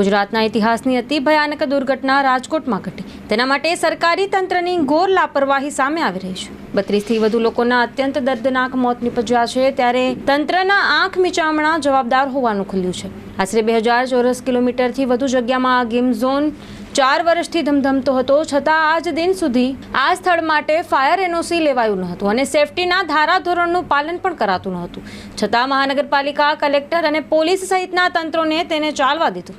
ગુજરાતના ઇતિહાસની અતિ ભયાનક દુર્ઘટના રાજકોટમાં ઘટી. તેના માટે સરકારી તંત્રની ઘોર લાપરવાહી સામે આવી રહી છે. બત્રીસથી વધુ લોકોના અત્યંત દર્દનાક મોત નીપજ્યા છે ત્યારે તંત્રના આંખ મિચામણા જવાબદાર હોવાનું ખુલ્યું છે. આશરે બે હજાર ચોરસ કિલોમીટરથી વધુ જગ્યામાં આ ગેમ ઝોન ચાર વર્ષથી ધમધમતો હતો, છતાં આજ દિન સુધી આ સ્થળ માટે ફાયર એનઓસી લેવાયું ન હતું અને સેફટીના ધારાધોરણનું પાલન પણ કરાતું ન હતું. છતાં મહાનગરપાલિકા, કલેક્ટર અને પોલીસ સહિતના તંત્રોને તેને ચાલવા દીધું.